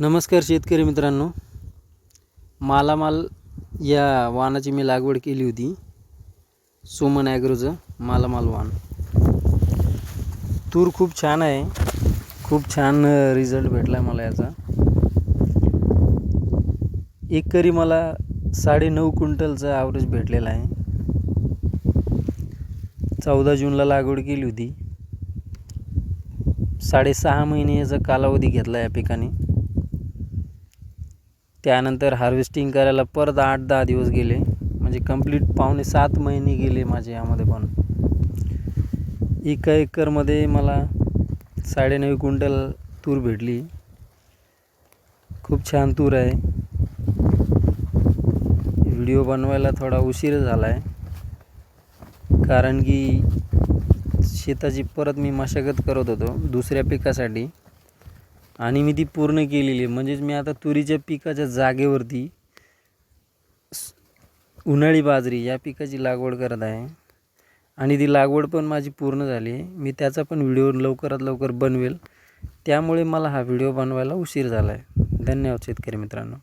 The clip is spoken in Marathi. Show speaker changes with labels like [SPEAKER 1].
[SPEAKER 1] नमस्कार शेतकरी मित्रांनो. मालामाल या वाहनाची मी लागवड केली होती. सुमन ॲग्रोचं मालामाल वाहन तूर खूप छान आहे. खूप छान रिझल्ट भेटला आहे मला याचा. एकरी मला साडे नऊ क्विंटलचा ॲव्हरेज भेटलेला आहे. चौदा जूनला लागवड केली होती. साडेसहा महिने याचा कालावधी घेतला या पिकाने. त्यानंतर हार्वेस्टिंग करायला परत आठ दहा दिवस गेले. म्हणजे कंप्लीट पावणे सात महिने गेले माझे यामध्ये पण. एका एकरमध्ये मला साडेनऊ क्विंटल तूर भेटली. खूप छान तूर आहे. व्हिडिओ बनवायला थोडा उशीर झाला आहे कारण की शेताची परत मी मशागत करत होतो दुसऱ्या पिकासाठी. आणि मी ती पूर्ण केलेली आहे. म्हणजेच मी आता तुरीच्या पिकाच्या जागेवरती उन्हाळी बाजरी या पिकाची लागवड करत आहे. आणि ती लागवड पण माझी पूर्ण झाली आहे. मी त्याचा पण व्हिडिओ लवकरात लवकर बनवेल. त्यामुळे मला हा व्हिडिओ बनवायला उशीर झाला आहे. धन्यवाद शेतकरी मित्रांनो.